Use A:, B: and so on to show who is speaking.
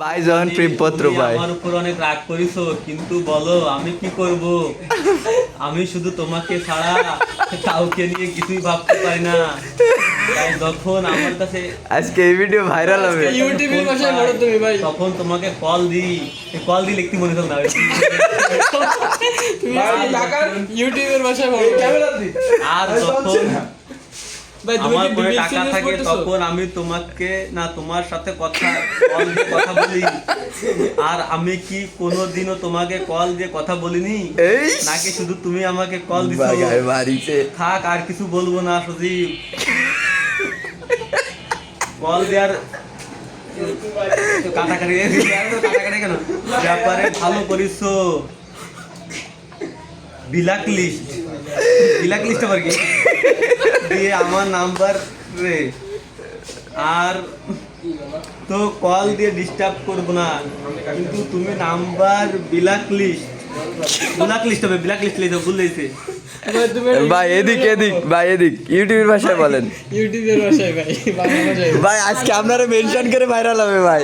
A: ভাই যখন প্রেমপত্র পায়
B: আমার উপর অনেক রাগ করিছো কিন্তু বলো আমি কি করব? আমি শুধু তোমাকে ছাড়া কাউকে নিয়ে কিছুই ভাবতে পারি না। তাই যখন আমার কাছে
A: আজকে এই ভিডিও ভাইরাল হবে।
C: ইউটিউবের ভাষায় বলো তুমি ভাই।
B: তখন তোমাকে কল দিই। কল দিই লিখতে মনে থাক না
C: তুমি ঢাকার ইউটিউবের ভাষায় বলো।
B: আর যখন
C: ভাই তুমি
B: আমার
C: কি
B: পরে
C: বিবিএস
B: টাকা থাকে তখন আমি তোমাকে না তোমার সাথে কথা কল দিয়ে কথা বলি। আর আমি কি কোনোদিনও তোমাকে কল দিয়ে কথা বলিনি? নাকি শুধু তুমি আমাকে কল দিছো?
A: বাড়িতে।
B: থাক আর কিছু বলব না সজীব। কল দেওয়ার কাটাকাটি কাটাকাটি কেন? ব্যাপারে ভালো করিস বিলাক লিস্ট বিলাক লিস্ট আবার কি? দিয়ে আমার নাম্বার রে। আর তো কল দিয়ে ডিস্টার্ব করব না। কিন্তু তুমি number black list black list হবে ব্ল্যাক লিস্ট লিখে ভুল দিয়েছে
C: ভাই
A: এদিক এদিক ভাই এদিক। ইউটিউবের ভাষায় বলেন।
C: ইউটিউবের ভাষায় ভাই
A: ভাই আজকে আপনারা মেনশন করে ভাইরাল হবে ভাই।